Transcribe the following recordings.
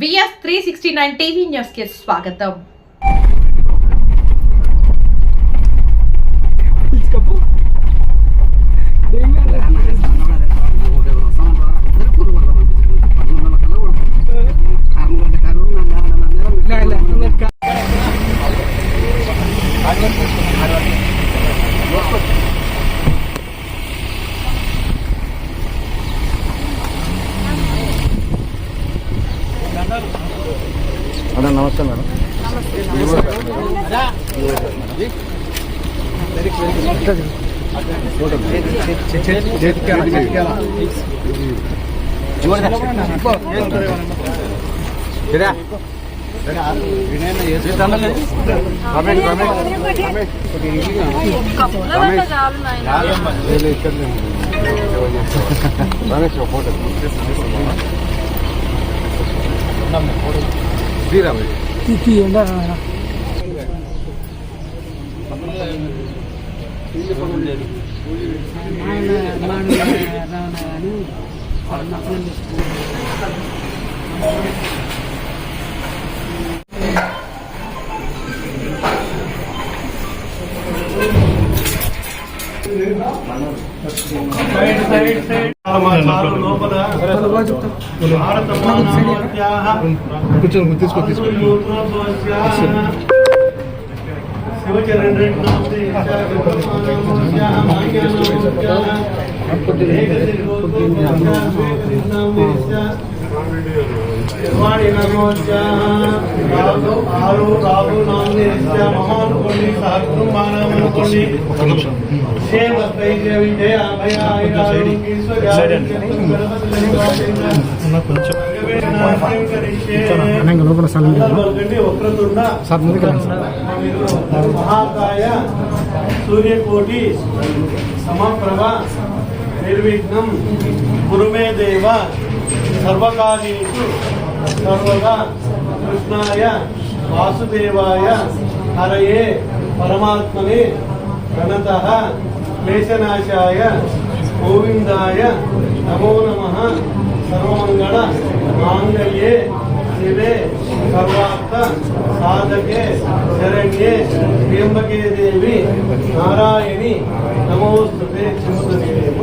VS three sixty nine TV న్యూస్కి స్వాగతం. Madam నమస్తే మేడం. రమేష్ ఫోటో. శ్రీరామ్ కూర్చొని తీసుకో తీసుకో శివచరణ్ రెడ్డి ఆరు రాహు నాలుగు మహానుకోండి సహకుటుంబానుకోండి క్షేమ స్థైర్య విజయ లోపల స్థలం సార్ ముందుకు రండి సార్. మహాకాయ సూర్యకోటి సమప్రభ నిర్విఘ్నం గురుమే దేవ సర్వకార్యేషు సర్వదా కృష్ణాయ వాసుదేవాయ హరయే పరమాత్మని ప్రణత क्लेशनाशा गोविंदा नमो नम सर्वंगण मांगल्ये शिवे, सर्वार्थ, साधके, शरण्ये त्र्यंबके देवी, नारायणी, नमोस्तुते चिमुदेव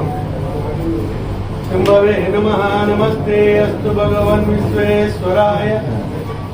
नमः, नमस्ते, अस्तु, भगवन् विश्वेश्वराय।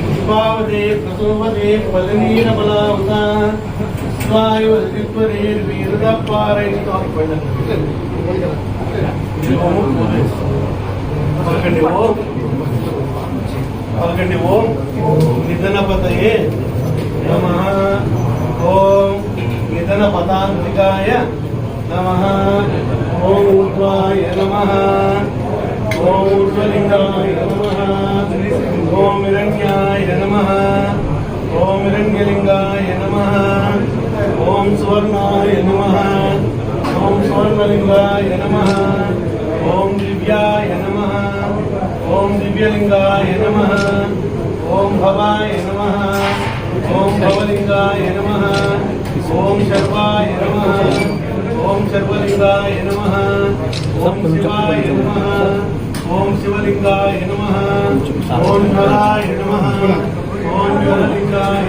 పుష్పావదే ప్రసోవదే పదనీర బలావత స్వాయువీర్ వీరుద పలకండి ఓం పలకండి ఓం నిధనపతయే నమ ఓం నిధన పతాంతికాయ నమ ఓం ఊర్ధ్వాయ నమ ஓம் உட்பலிங்காய நம ஓம் இரண்யாய நம ஓம் இரண்யலிங்காய நம ஓம் சுவர்ணாய நம ஓம் சுவர்ணலிங்காய நம ஓம் திவ்யாய நம ஓம் திவ்யலிங்காய நம ஓம் பவாய நம ஓம் பவலிங்காய நம ஓம் சர்வாய நம ஓம் சர்வலிங்காய நம ஓம் சிவாய நம ఓం శివలింగాయ నమ. ఓం జ్వరాయ నమ. ఓం జ్వరలింగాయ